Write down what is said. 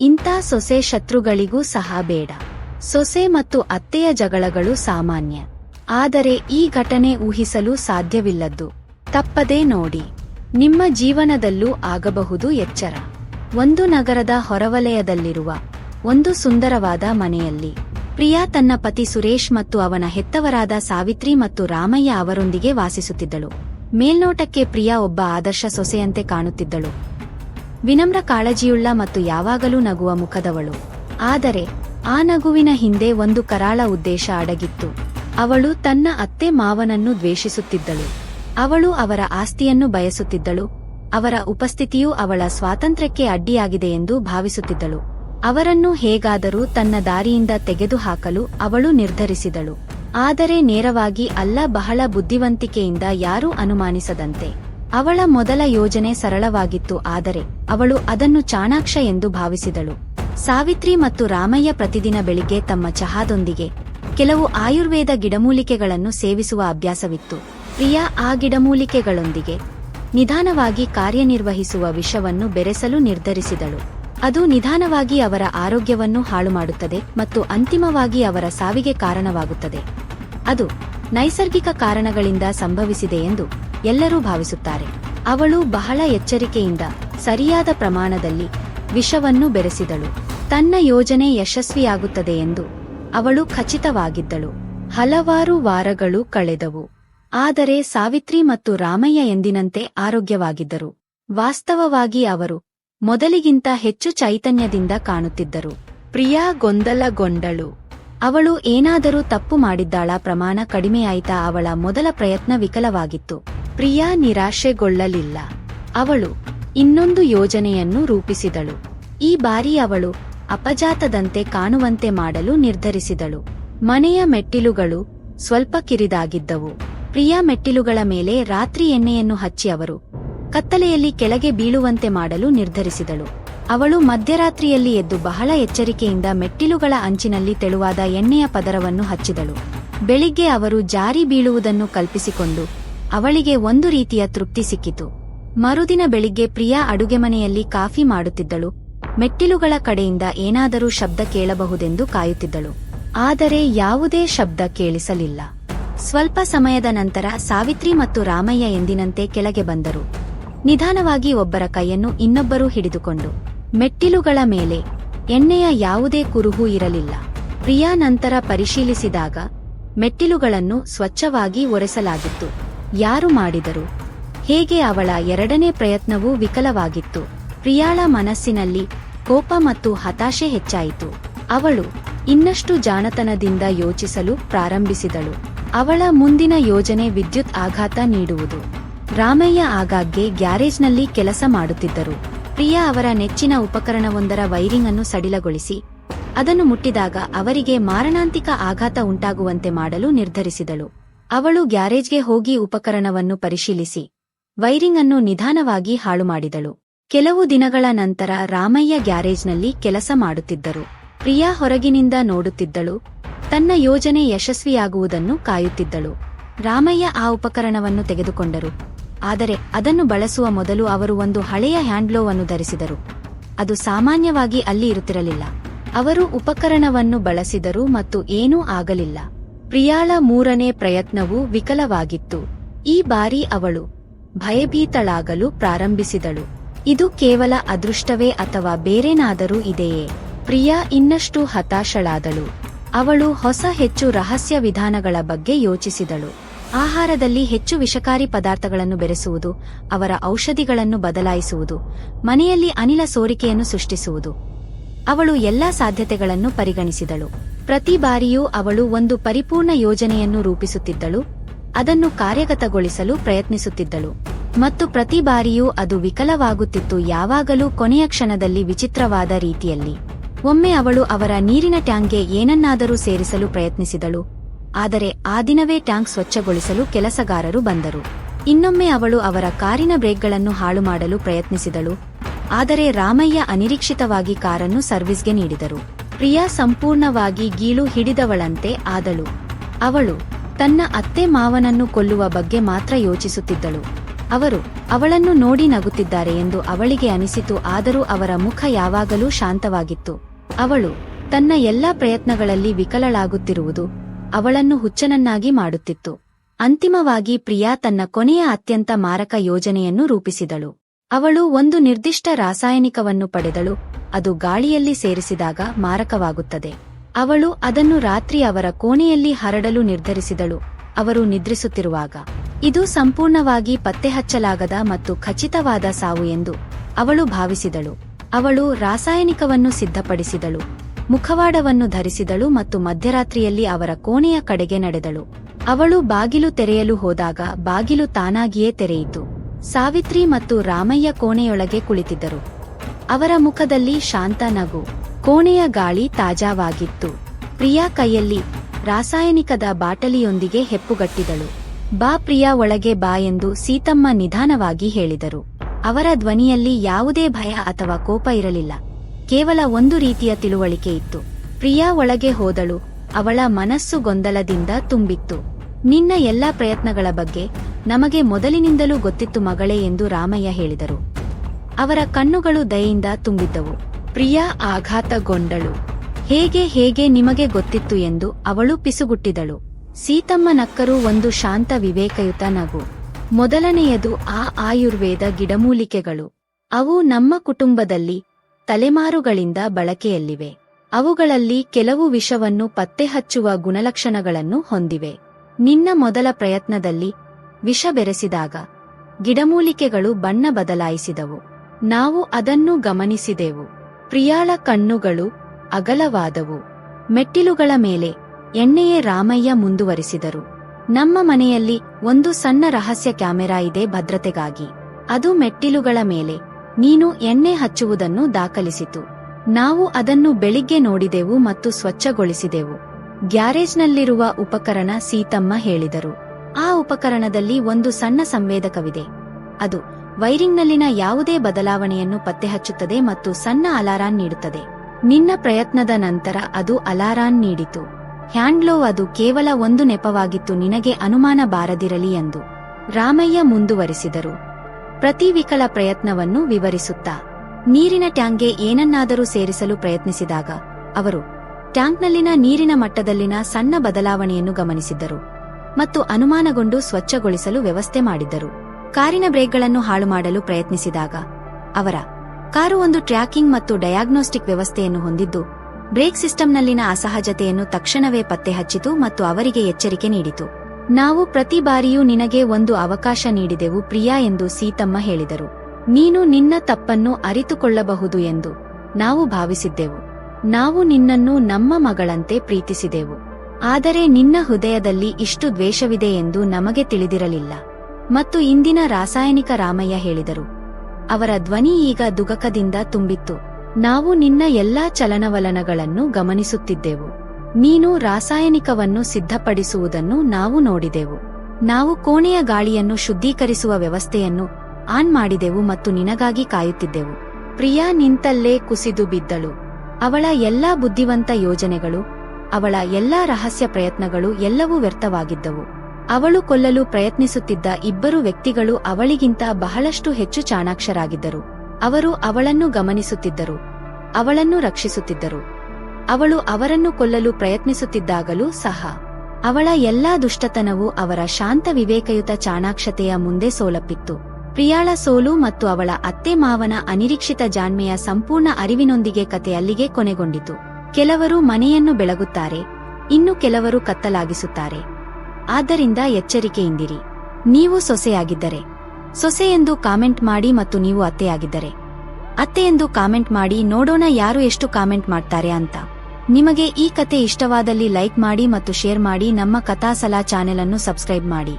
ಇಂಥ ಸೊಸೆ ಶತ್ರುಗಳಿಗೂ ಸಹ ಬೇಡ. ಸೊಸೆ ಮತ್ತು ಅತ್ತೆಯ ಜಗಳಗಳು ಸಾಮಾನ್ಯ. ಆದರೆ ಈ ಘಟನೆ ಊಹಿಸಲು ಸಾಧ್ಯವಿಲ್ಲದ್ದು. ತಪ್ಪದೇ ನೋಡಿ. ನಿಮ್ಮ ಜೀವನದಲ್ಲೂ ಆಗಬಹುದು ಎಚ್ಚರ. ಒಂದು ನಗರದ ಹೊರವಲಯದಲ್ಲಿರುವ ಒಂದು ಸುಂದರವಾದ ಮನೆಯಲ್ಲಿ. ಪ್ರಿಯಾ ತನ್ನ ಪತಿ ಸುರೇಶ್ ಮತ್ತು ಅವನ ಹೆತ್ತವರಾದ ಸಾವಿತ್ರಿ ಮತ್ತು ರಾಮಯ್ಯ ಅವರೊಂದಿಗೆ ವಾಸಿಸುತ್ತಿದ್ದಳು. ಮೇಲ್ನೋಟಕ್ಕೆ ಪ್ರಿಯಾ ಒಬ್ಬ ಆದರ್ಶ ಸೊಸೆಯಂತೆ ಕಾಣುತ್ತಿದ್ದಳು. ವಿನಮ್ರ ಕಾಳಜಿಯುಳ್ಳ ಮತ್ತು ಯಾವಾಗಲೂ ನಗುವ ಮುಖದವಳು. ಆದರೆ, ಆ ನಗುವಿನ ಹಿಂದೆ ಒಂದು ಕರಾಳ ಉದ್ದೇಶ ಅಡಗಿತ್ತು. ಅವಳು ತನ್ನ ಅತ್ತೆ ಮಾವನನ್ನು ದ್ವೇಷಿಸುತ್ತಿದ್ದಳು. ಅವಳು ಅವರ ಆಸ್ತಿಯನ್ನು ಬಯಸುತ್ತಿದ್ದಳು. ಅವರ ಉಪಸ್ಥಿತಿಯು ಅವಳ ಸ್ವಾತಂತ್ರ್ಯಕ್ಕೆ ಅಡ್ಡಿಯಾಗಿದೆ ಎಂದು ಭಾವಿಸುತ್ತಿದ್ದಳು. ಅವರನ್ನು ಹೇಗಾದರೂ ತನ್ನ ದಾರಿಯಿಂದ ತೆಗೆದುಹಾಕಲು ಅವಳು ನಿರ್ಧರಿಸಿದಳು. ಆದರೆ ನೇರವಾಗಿ ಅಲ್ಲ ಬಹಳ ಬುದ್ಧಿವಂತಿಕೆಯಿಂದ ಯಾರೂ ಅನುಮಾನಿಸದಂತೆ. ಅವಳ ಮೊದಲ ಯೋಜನೆ ಸರಳವಾಗಿತ್ತು, ಆದರೆ ಅವಳು ಅದನ್ನು ಚಾಣಾಕ್ಷ ಎಂದು ಭಾವಿಸಿದಳು. ಸಾವಿತ್ರಿ ಮತ್ತು ರಾಮಯ್ಯ ಪ್ರತಿದಿನ ಬೆಳಿಗ್ಗೆ ತಮ್ಮ ಚಹಾದೊಂದಿಗೆ ಕೆಲವು ಆಯುರ್ವೇದ ಗಿಡಮೂಲಿಕೆಗಳನ್ನು ಸೇವಿಸುವ ಅಭ್ಯಾಸವಿತ್ತು. ಪ್ರಿಯಾ ಆ ಗಿಡಮೂಲಿಕೆಗಳೊಂದಿಗೆ ನಿಧಾನವಾಗಿ ಕಾರ್ಯನಿರ್ವಹಿಸುವ ವಿಷವನ್ನು ಬೆರೆಸಲು ನಿರ್ಧರಿಸಿದಳು. ಅದು ನಿಧಾನವಾಗಿ ಅವರ ಆರೋಗ್ಯವನ್ನು ಹಾಳುಮಾಡುತ್ತದೆ ಮತ್ತು ಅಂತಿಮವಾಗಿ ಅವರ ಸಾವಿಗೆ ಕಾರಣವಾಗುತ್ತದೆ. ಅದು ನೈಸರ್ಗಿಕ ಕಾರಣಗಳಿಂದ ಸಂಭವಿಸಿದೆ ಎಂದು ಎಲ್ಲರೂ ಭಾವಿಸುತ್ತಾರೆ. ಅವಳು ಬಹಳ ಎಚ್ಚರಿಕೆಯಿಂದ ಸರಿಯಾದ ಪ್ರಮಾಣದಲ್ಲಿ ವಿಷವನ್ನು ಬೆರೆಸಿದಳು. ತನ್ನ ಯೋಜನೆ ಯಶಸ್ವಿಯಾಗುತ್ತದೆ ಎಂದು ಅವಳು ಖಚಿತವಾಗಿದ್ದಳು. ಹಲವಾರು ವಾರಗಳು ಕಳೆದವು. ಆದರೆ ಸಾವಿತ್ರಿ ಮತ್ತು ರಾಮಯ್ಯ ಎಂದಿನಂತೆ ಆರೋಗ್ಯವಾಗಿದ್ದರು. ವಾಸ್ತವವಾಗಿ ಅವರು ಮೊದಲಿಗಿಂತ ಹೆಚ್ಚು ಚೈತನ್ಯದಿಂದ ಕಾಣುತ್ತಿದ್ದರು. ಪ್ರಿಯಾ ಗೊಂದಲಗೊಂಡಳು. ಅವಳು ಏನಾದರೂ ತಪ್ಪು ಮಾಡಿದ್ದಾಳ ಪ್ರಮಾಣ ಕಡಿಮೆಯಾಯಿತಾ ಅವಳ ಮೊದಲ ಪ್ರಯತ್ನ ವಿಫಲವಾಗಿತ್ತು ಪ್ರಿಯಾ ನಿರಾಶೆಗೊಳ್ಳಲಿಲ್ಲ. ಅವಳು ಇನ್ನೊಂದು ಯೋಜನೆಯನ್ನು ರೂಪಿಸಿದಳು. ಈ ಬಾರಿ ಅವಳು ಅಪಜಾತದಂತೆ ಕಾಣುವಂತೆ ಮಾಡಲು ನಿರ್ಧರಿಸಿದಳು. ಮನೆಯ ಮೆಟ್ಟಿಲುಗಳು ಸ್ವಲ್ಪ ಕಿರಿದಾಗಿದ್ದವು. ಪ್ರಿಯಾ ಮೆಟ್ಟಿಲುಗಳ ಮೇಲೆ ರಾತ್ರಿ ಎಣ್ಣೆಯನ್ನು ಹಚ್ಚಿ ಅವರು ಕತ್ತಲೆಯಲ್ಲಿ ಕೆಳಗೆ ಬೀಳುವಂತೆ ಮಾಡಲು ನಿರ್ಧರಿಸಿದಳು. ಅವಳು ಮಧ್ಯರಾತ್ರಿಯಲ್ಲಿ ಎದ್ದು ಬಹಳ ಎಚ್ಚರಿಕೆಯಿಂದ ಮೆಟ್ಟಿಲುಗಳ ಅಂಚಿನಲ್ಲಿ ತೆಳುವಾದ ಎಣ್ಣೆಯ ಪದರವನ್ನು ಹಚ್ಚಿದಳು. ಬೆಳಿಗ್ಗೆ ಅವರು ಜಾರಿ ಬೀಳುವುದನ್ನು ಕಲ್ಪಿಸಿಕೊಂಡು ಅವಳಿಗೆ ಒಂದು ರೀತಿಯ ತೃಪ್ತಿ ಸಿಕ್ಕಿತು. ಮರುದಿನ ಬೆಳಿಗ್ಗೆ ಪ್ರಿಯಾ ಅಡುಗೆಮನೆಯಲ್ಲಿ ಕಾಫಿ ಮಾಡುತ್ತಿದ್ದಳು. ಮೆಟ್ಟಿಲುಗಳ ಕಡೆಯಿಂದ ಏನಾದರೂ ಶಬ್ದ ಕೇಳಬಹುದೆಂದು ಕಾಯುತ್ತಿದ್ದಳು. ಆದರೆ ಯಾವುದೇ ಶಬ್ದ ಕೇಳಿಸಲಿಲ್ಲ. ಸ್ವಲ್ಪ ಸಮಯದ ನಂತರ ಸಾವಿತ್ರಿ ಮತ್ತು ರಾಮಯ್ಯ ಎಂದಿನಂತೆ ಕೆಳಗೆ ಬಂದರು. ನಿಧಾನವಾಗಿ ಒಬ್ಬರ ಕೈಯನ್ನು ಇನ್ನೊಬ್ಬರು ಹಿಡಿದುಕೊಂಡು ಮೆಟ್ಟಿಲುಗಳ ಮೇಲೆ ಎಣ್ಣೆಯ ಯಾವುದೇ ಕುರುಹು ಇರಲಿಲ್ಲ. ಪ್ರಿಯಾ ನಂತರ ಪರಿಶೀಲಿಸಿದಾಗ ಮೆಟ್ಟಿಲುಗಳನ್ನು ಸ್ವಚ್ಛವಾಗಿ ಒರೆಸಲಾಗಿತ್ತು. ಯಾರು ಮಾಡಿದರು? ಹೇಗೆ ಅವಳ ಎರಡನೇ ಪ್ರಯತ್ನವೂ ವಿಕಲವಾಗಿತ್ತು. ಪ್ರಿಯಾಳ ಮನಸ್ಸಿನಲ್ಲಿ ಕೋಪ ಮತ್ತು ಹತಾಶೆ ಹೆಚ್ಚಾಯಿತು. ಅವಳು ಇನ್ನಷ್ಟು ಜಾಣತನದಿಂದ ಯೋಚಿಸಲು ಪ್ರಾರಂಭಿಸಿದಳು. ಅವಳ ಮುಂದಿನ ಯೋಜನೆ ವಿದ್ಯುತ್ ಆಘಾತ ನೀಡುವುದು. ರಾಮಯ್ಯ ಆಗಾಗ್ಗೆ ಗ್ಯಾರೇಜ್ನಲ್ಲಿ ಕೆಲಸ ಮಾಡುತ್ತಿದ್ದರು. ಪ್ರಿಯಾ ಅವರ ನೆಚ್ಚಿನ ಉಪಕರಣವೊಂದರ ವೈರಿಂಗ್ ಅನ್ನು ಸಡಿಲಗೊಳಿಸಿ, ಅದನ್ನು ಮುಟ್ಟಿದಾಗ ಅವರಿಗೆ ಮಾರಣಾಂತಿಕ ಆಘಾತ ಉಂಟಾಗುವಂತೆ ಮಾಡಲು ನಿರ್ಧರಿಸಿದಳು. ಅವಳು ಗ್ಯಾರೇಜ್ಗೆ ಹೋಗಿ ಉಪಕರಣವನ್ನು ಪರಿಶೀಲಿಸಿ ವೈರಿಂಗ್ ಅನ್ನು ನಿಧಾನವಾಗಿ ಹಾಳು ಮಾಡಿದಳು. ಕೆಲವು ದಿನಗಳ ನಂತರ ರಾಮಯ್ಯ ಗ್ಯಾರೇಜ್ನಲ್ಲಿ ಕೆಲಸ ಮಾಡುತ್ತಿದ್ದರು. ಪ್ರಿಯಾ ಹೊರಗಿನಿಂದ ನೋಡುತ್ತಿದ್ದಳು, ತನ್ನ ಯೋಜನೆ ಯಶಸ್ವಿಯಾಗುವುದನ್ನು ಕಾಯುತ್ತಿದ್ದಳು. ರಾಮಯ್ಯ ಆ ಉಪಕರಣವನ್ನು ತೆಗೆದುಕೊಂಡರು. ಆದರೆ ಅದನ್ನು ಬಳಸುವ ಮೊದಲು ಅವರು ಒಂದು ಹಳೆಯ ಹ್ಯಾಂಡ್ಲೋವನ್ನು ಧರಿಸಿದರು. ಅದು ಸಾಮಾನ್ಯವಾಗಿ ಅಲ್ಲಿ ಇರುತ್ತಿರಲಿಲ್ಲ. ಅವರು ಉಪಕರಣವನ್ನು ಬಳಸಿದರು ಮತ್ತು ಏನೂ ಆಗಲಿಲ್ಲ. ಪ್ರಿಯಾಳ ಮೂರನೇ ಪ್ರಯತ್ನವು ವಿಕಲವಾಗಿತ್ತು. ಈ ಬಾರಿ ಅವಳು ಭಯಭೀತಳಾಗಲು ಪ್ರಾರಂಭಿಸಿದಳು. ಇದು ಕೇವಲ ಅದೃಷ್ಟವೇ ಅಥವಾ ಬೇರೇನಾದರೂ ಇದೆಯೇ? ಪ್ರಿಯಾ ಇನ್ನಷ್ಟು ಹತಾಶಳಾದಳು. ಅವಳು ಹೊಸ ಹೆಚ್ಚು ರಹಸ್ಯ ವಿಧಾನಗಳ ಬಗ್ಗೆ ಯೋಚಿಸಿದಳು. ಆಹಾರದಲ್ಲಿ ಹೆಚ್ಚು ವಿಷಕಾರಿ ಪದಾರ್ಥಗಳನ್ನು ಬೆರೆಸುವುದು, ಅವರ ಔಷಧಿಗಳನ್ನು ಬದಲಾಯಿಸುವುದು, ಮನೆಯಲ್ಲಿ ಅನಿಲ ಸೋರಿಕೆಯನ್ನು ಸೃಷ್ಟಿಸುವುದು. ಅವಳು ಎಲ್ಲಾ ಸಾಧ್ಯತೆಗಳನ್ನು ಪರಿಗಣಿಸಿದಳು. ಪ್ರತಿ ಬಾರಿಯೂ ಅವಳು ಒಂದು ಪರಿಪೂರ್ಣ ಯೋಜನೆಯನ್ನು ರೂಪಿಸುತ್ತಿದ್ದಳು, ಅದನ್ನು ಕಾರ್ಯಗತಗೊಳಿಸಲು ಪ್ರಯತ್ನಿಸುತ್ತಿದ್ದಳು. ಮತ್ತು ಪ್ರತಿ ಬಾರಿಯೂ ಅದು ವಿಕಲವಾಗುತ್ತಿತ್ತು ಯಾವಾಗಲೂ ಕೊನೆಯ ಕ್ಷಣದಲ್ಲಿ ವಿಚಿತ್ರವಾದ ರೀತಿಯಲ್ಲಿ. ಒಮ್ಮೆ ಅವಳು ಅವರ ನೀರಿನ ಟ್ಯಾಂಕ್ಗೆ ಏನನ್ನಾದರೂ ಸೇರಿಸಲು ಪ್ರಯತ್ನಿಸಿದಳು ಆದರೆ ಆ ದಿನವೇ ಟ್ಯಾಂಕ್ ಸ್ವಚ್ಛಗೊಳಿಸಲು ಕೆಲಸಗಾರರು ಬಂದರು. ಇನ್ನೊಮ್ಮೆ ಅವಳು ಅವರ ಕಾರಿನ ಬ್ರೇಕ್ಗಳನ್ನು ಹಾಳು ಮಾಡಲು ಪ್ರಯತ್ನಿಸಿದಳು. ಆದರೆ ರಾಮಯ್ಯ ಅನಿರೀಕ್ಷಿತವಾಗಿ ಕಾರನ್ನು ಸರ್ವಿಸ್ಗೆ ನೀಡಿದರು. ಪ್ರಿಯಾ ಸಂಪೂರ್ಣವಾಗಿ ಗೀಳು ಹಿಡಿದವಳಂತೆ ಆದಳು. ಅವಳು ತನ್ನ ಅತ್ತೆ ಮಾವನನ್ನು ಕೊಲ್ಲುವ ಬಗ್ಗೆ ಮಾತ್ರ ಯೋಚಿಸುತ್ತಿದ್ದಳು. ಅವರು ಅವಳನ್ನು ನೋಡಿ ನಗುತ್ತಿದ್ದಾರೆ ಎಂದು ಅವಳಿಗೆ ಅನಿಸಿತು. ಆದರೂ ಅವರ ಮುಖ ಯಾವಾಗಲೂ ಶಾಂತವಾಗಿತ್ತು. ಅವಳು ತನ್ನ ಎಲ್ಲಾ ಪ್ರಯತ್ನಗಳಲ್ಲಿ ವಿಕಲಳಾಗುತ್ತಿರುವುದು ಅವಳನ್ನು ಹುಚ್ಚನನ್ನಾಗಿ ಮಾಡುತ್ತಿತ್ತು. ಅಂತಿಮವಾಗಿ ಪ್ರಿಯಾ ತನ್ನ ಕೊನೆಯ ಅತ್ಯಂತ ಮಾರಕ ಯೋಜನೆಯನ್ನು ರೂಪಿಸಿದಳು. ಅವಳು ಒಂದು ನಿರ್ದಿಷ್ಟ ರಾಸಾಯನಿಕವನ್ನು ಪಡೆದಳು, ಅದು ಗಾಳಿಯಲ್ಲಿ ಸೇರಿಸಿದಾಗ ಮಾರಕವಾಗುತ್ತದೆ. ಅವಳು ಅದನ್ನು ರಾತ್ರಿ ಅವರ ಕೋಣೆಯಲ್ಲಿ ಹರಡಲು ನಿರ್ಧರಿಸಿದಳು, ಅವರು ನಿದ್ರಿಸುತ್ತಿರುವಾಗ. ಇದು ಸಂಪೂರ್ಣವಾಗಿ ಪತ್ತೆಹಚ್ಚಲಾಗದ ಮತ್ತು ಖಚಿತವಾದ ಸಾವು ಎಂದು ಅವಳು ಭಾವಿಸಿದಳು. ಅವಳು ರಾಸಾಯನಿಕವನ್ನು ಸಿದ್ಧಪಡಿಸಿದಳು. ಮುಖವಾಡವನ್ನು ಧರಿಸಿದಳು ಮತ್ತು ಮಧ್ಯರಾತ್ರಿಯಲ್ಲಿ ಅವರ ಕೋಣೆಯ ಕಡೆಗೆ ನಡೆದಳು. ಅವಳು ಬಾಗಿಲು ತೆರೆಯಲು ಹೋದಾಗ ಬಾಗಿಲು ತಾನಾಗಿಯೇ ತೆರೆಯಿತು. ಸಾವಿತ್ರಿ ಮತ್ತು ರಾಮಯ್ಯ ಕೋಣೆಯೊಳಗೆ ಕುಳಿತಿದ್ದರು. ಅವರ ಮುಖದಲ್ಲಿ ಶಾಂತ ನಗು. ಕೋಣೆಯ ಗಾಳಿ ತಾಜಾವಾಗಿತ್ತು. ಪ್ರಿಯಾ ಕೈಯಲ್ಲಿ ರಾಸಾಯನಿಕದ ಬಾಟಲಿಯೊಂದಿಗೆ ಹೆಪ್ಪುಗಟ್ಟಿದಳು. ಬಾ ಪ್ರಿಯಾ ಒಳಗೆ ಬಾ ಎಂದು ಸೀತಮ್ಮ ನಿಧಾನವಾಗಿ ಹೇಳಿದರು. ಅವರ ಧ್ವನಿಯಲ್ಲಿ ಯಾವುದೇ ಭಯ ಅಥವಾ ಕೋಪ ಇರಲಿಲ್ಲ. ಕೇವಲ ಒಂದು ರೀತಿಯ ತಿಳುವಳಿಕೆ ಇತ್ತು. ಪ್ರಿಯಾ ಒಳಗೆ ಹೋದಳು, ಅವಳ ಮನಸ್ಸು ಗೊಂದಲದಿಂದ ತುಂಬಿತ್ತು. ನಿನ್ನ ಎಲ್ಲಾ ಪ್ರಯತ್ನಗಳ ಬಗ್ಗೆ ನಮಗೆ ಮೊದಲಿನಿಂದಲೂ ಗೊತ್ತಿತ್ತು ಮಗಳೇ ಎಂದು ರಾಮಯ್ಯ ಹೇಳಿದರು. ಅವರ ಕಣ್ಣುಗಳು ದಯೆಯಿಂದ ತುಂಬಿದ್ದವು. ಪ್ರಿಯಾ ಆಘಾತಗೊಂಡಳು. ಹೇಗೆ ಹೇಗೆ ನಿಮಗೆ ಗೊತ್ತಿತ್ತು ಎಂದು ಅವಳು ಪಿಸುಗುಟ್ಟಿದಳು. ಸೀತಮ್ಮ ನಕ್ಕರು ಒಂದು ಶಾಂತ ವಿವೇಕಯುತ ನಗು. ಮೊದಲನೆಯದು ಆ ಆಯುರ್ವೇದ ಗಿಡಮೂಲಿಕೆಗಳು. ಅವು ನಮ್ಮ ಕುಟುಂಬದಲ್ಲಿ ತಲೆಮಾರುಗಳಿಂದ ಬಳಕೆಯಲ್ಲಿವೆ. ಅವುಗಳಲ್ಲಿ ಕೆಲವು ವಿಷವನ್ನು ಪತ್ತೆಹಚ್ಚುವ ಗುಣಲಕ್ಷಣಗಳನ್ನು ಹೊಂದಿವೆ. ನಿನ್ನ ಮೊದಲ ಪ್ರಯತ್ನದಲ್ಲಿ ವಿಷ ಬೆರೆಸಿದಾಗ ಗಿಡಮೂಲಿಕೆಗಳು ಬಣ್ಣ ಬದಲಾಯಿಸಿದವು. ನಾವು ಅದನ್ನು ಗಮನಿಸಿದೆವು. ಪ್ರಿಯಾಳ ಕಣ್ಣುಗಳು ಅಗಲವಾದವು. ಮೆಟ್ಟಿಲುಗಳ ಮೇಲೆ ಎಣ್ಣೆಯೇ ರಾಮಯ್ಯ ಮುಂದುವರಿಸಿದರು. ನಮ್ಮ ಮನೆಯಲ್ಲಿ ಒಂದು ಸಣ್ಣ ರಹಸ್ಯ ಕ್ಯಾಮೆರಾ ಇದೆ ಭದ್ರತೆಗಾಗಿ. ಅದು ಮೆಟ್ಟಿಲುಗಳ ಮೇಲೆ ನೀನು ಎಣ್ಣೆ ಹಚ್ಚುವುದನ್ನು ದಾಖಲಿಸಿತು. ನಾವು ಅದನ್ನು ಬೆಳಿಗ್ಗೆ ನೋಡಿದೆವು ಮತ್ತು ಸ್ವಚ್ಛಗೊಳಿಸಿದೆವು. ಗ್ಯಾರೇಜ್ನಲ್ಲಿರುವ ಉಪಕರಣ ಸೀತಮ್ಮ ಹೇಳಿದರು. ಆ ಉಪಕರಣದಲ್ಲಿ ಒಂದು ಸಣ್ಣ ಸಂವೇದಕವಿದೆ. ಅದು ವೈರಿಂಗ್ನಲ್ಲಿನ ಯಾವುದೇ ಬದಲಾವಣೆಯನ್ನು ಪತ್ತೆಹಚ್ಚುತ್ತದೆ ಮತ್ತು ಸಣ್ಣ ಅಲಾರಾನ್ ನೀಡುತ್ತದೆ. ನಿನ್ನ ಪ್ರಯತ್ನದ ನಂತರ ಅದು ಅಲಾರಾನ್ ನೀಡಿತು. ಹ್ಯಾಂಡ್ಲೋ, ಅದು ಕೇವಲ ಒಂದು ನೆಪವಾಗಿತ್ತು, ನಿನಗೆ ಅನುಮಾನ ಬಾರದಿರಲಿ ಎಂದು ರಾಮಯ್ಯ ಮುಂದುವರಿಸಿದರು. ಪ್ರತಿ ವಿಕಲ ಪ್ರಯತ್ನವನ್ನು ವಿವರಿಸುತ್ತಾ, ನೀರಿನ ಟ್ಯಾಂಕ್ಗೆ ಏನನ್ನಾದರೂ ಸೇರಿಸಲು ಪ್ರಯತ್ನಿಸಿದಾಗ, ಅವರು ಟ್ಯಾಂಕ್ನಲ್ಲಿನ ನೀರಿನ ಮಟ್ಟದಲ್ಲಿನ ಸಣ್ಣ ಬದಲಾವಣೆಯನ್ನು ಗಮನಿಸಿದ್ದರು ಮತ್ತು ಅನುಮಾನಗೊಂಡು ಸ್ವಚ್ಛಗೊಳಿಸಲು ವ್ಯವಸ್ಥೆ ಮಾಡಿದ್ದರು. ಕಾರಿನ ಬ್ರೇಕ್ಗಳನ್ನು ಹಾಳು ಮಾಡಲು ಪ್ರಯತ್ನಿಸಿದಾಗ, ಅವರ ಕಾರು ಒಂದು ಟ್ರ್ಯಾಕಿಂಗ್ ಮತ್ತು ಡಯಾಗ್ನೋಸ್ಟಿಕ್ ವ್ಯವಸ್ಥೆಯನ್ನು ಹೊಂದಿದ್ದು, ಬ್ರೇಕ್ ಸಿಸ್ಟಂನಲ್ಲಿನ ಅಸಹಜತೆಯನ್ನು ತಕ್ಷಣವೇ ಪತ್ತೆಹಚ್ಚಿತು ಮತ್ತು ಅವರಿಗೆ ಎಚ್ಚರಿಕೆ ನೀಡಿತು. ನಾವು ಪ್ರತಿ ಬಾರಿಯೂ ನಿನಗೆ ಒಂದು ಅವಕಾಶ ನೀಡಿದೆವು ಪ್ರಿಯಾ ಎಂದು ಸೀತಮ್ಮ ಹೇಳಿದರು. ನೀನು ನಿನ್ನ ತಪ್ಪನ್ನು ಅರಿತುಕೊಳ್ಳಬಹುದು ಎಂದು ನಾವು ಭಾವಿಸಿದ್ದೆವು. ನಾವು ನಿನ್ನನ್ನು ನಮ್ಮ ಮಗಳಂತೆ ಪ್ರೀತಿಸಿದೆವು. ಆದರೆ ನಿನ್ನ ಹೃದಯದಲ್ಲಿ ಇಷ್ಟು ದ್ವೇಷವಿದೆ ಎಂದು ನಮಗೆ ತಿಳಿದಿರಲಿಲ್ಲ. ಮತ್ತು ಇಂದಿನ ರಾಸಾಯನಿಕ ರಾಮಯ್ಯ ಹೇಳಿದರು. ಅವರ ಧ್ವನಿ ಈಗ ದುಗಕದಿಂದ ತುಂಬಿತ್ತು. ನಾವು ನಿನ್ನ ಎಲ್ಲಾ ಚಲನವಲನಗಳನ್ನು ಗಮನಿಸುತ್ತಿದ್ದೆವು. ನೀನು ರಾಸಾಯನಿಕವನ್ನು ಸಿದ್ಧಪಡಿಸುವುದನ್ನು ನಾವು ನೋಡಿದೆವು. ನಾವು ಕೋಣೆಯ ಗಾಳಿಯನ್ನು ಶುದ್ಧೀಕರಿಸುವ ವ್ಯವಸ್ಥೆಯನ್ನು ಆನ್ ಮಾಡಿದೆವು ಮತ್ತು ನಿನಗಾಗಿ ಕಾಯುತ್ತಿದ್ದೆವು. ಪ್ರಿಯಾ ನಿಂತಲ್ಲೇ ಕುಸಿದು ಬಿದ್ದಳು. ಅವಳ ಎಲ್ಲಾ ಬುದ್ಧಿವಂತ ಯೋಜನೆಗಳು, ಅವಳ ಎಲ್ಲಾ ರಹಸ್ಯ ಪ್ರಯತ್ನಗಳು ಎಲ್ಲವೂ ವ್ಯರ್ಥವಾಗಿದ್ದವು. ಅವಳು ಕೊಲ್ಲಲು ಪ್ರಯತ್ನಿಸುತ್ತಿದ್ದ ಇಬ್ಬರು ವ್ಯಕ್ತಿಗಳು ಅವಳಿಗಿಂತ ಬಹಳಷ್ಟು ಹೆಚ್ಚು ಚಾಣಾಕ್ಷರಾಗಿದ್ದರು. ಅವರು ಅವಳನ್ನು ಗಮನಿಸುತ್ತಿದ್ದರು. ಅವಳನ್ನು ರಕ್ಷಿಸುತ್ತಿದ್ದರು. ಅವಳು ಅವರನ್ನು ಕೊಲ್ಲಲು ಪ್ರಯತ್ನಿಸುತ್ತಿದ್ದಾಗಲೂ ಸಹ. ಅವಳ ಎಲ್ಲಾ ದುಷ್ಟತನವು ಅವರ ಶಾಂತ ವಿವೇಕಯುತ ಚಾಣಾಕ್ಷತೆಯ ಮುಂದೆ ಸೋಲಪ್ಪಿತ್ತು. ಪ್ರಿಯಾಳ ಸೋಲು ಮತ್ತು ಅವಳ ಅತ್ತೆ ಮಾವನ ಅನಿರೀಕ್ಷಿತ ಜಾಣ್ಮೆಯ ಸಂಪೂರ್ಣ ಅರಿವಿನೊಂದಿಗೆ ಕತೆ ಅಲ್ಲಿಗೆ ಕೊನೆಗೊಂಡಿತು. ಕೆಲವರು ಮನೆಯನ್ನು ಬೆಳಗುತ್ತಾರೆ, ಇನ್ನು ಕೆಲವರು ಕತ್ತಲಾಗಿಸುತ್ತಾರೆ. ಆದ್ದರಿಂದ ಎಚ್ಚರಿಕೆಯಿಂದಿರಿ. ನೀವು ಸೊಸೆಯಾಗಿದ್ದರೆ. ಸೊಸೆ ಎಂದು ಕಾಮೆಂಟ್ ಮಾಡಿ ಮತ್ತು ನೀವು ಅತ್ತೆಯಾಗಿದ್ದರೆ. ಅತ್ತೆ ಎಂದು ಕಾಮೆಂಟ್ ಮಾಡಿ ನೋಡೋಣ ಯಾರು ಎಷ್ಟು ಕಾಮೆಂಟ್ ಮಾಡ್ತಾರೆ ಅಂತ. ನಿಮಗೆ ಈ ಕತೆ ಇಷ್ಟವಾದಲ್ಲಿ ಲೈಕ್ ಮಾಡಿ ಮತ್ತು ಶೇರ್ ಮಾಡಿ ನಮ್ಮ ಕಥಾಸಲಾ ಚಾನೆಲ್ ಅನ್ನು ಸಬ್ಸ್ಕ್ರೈಬ್ ಮಾಡಿ.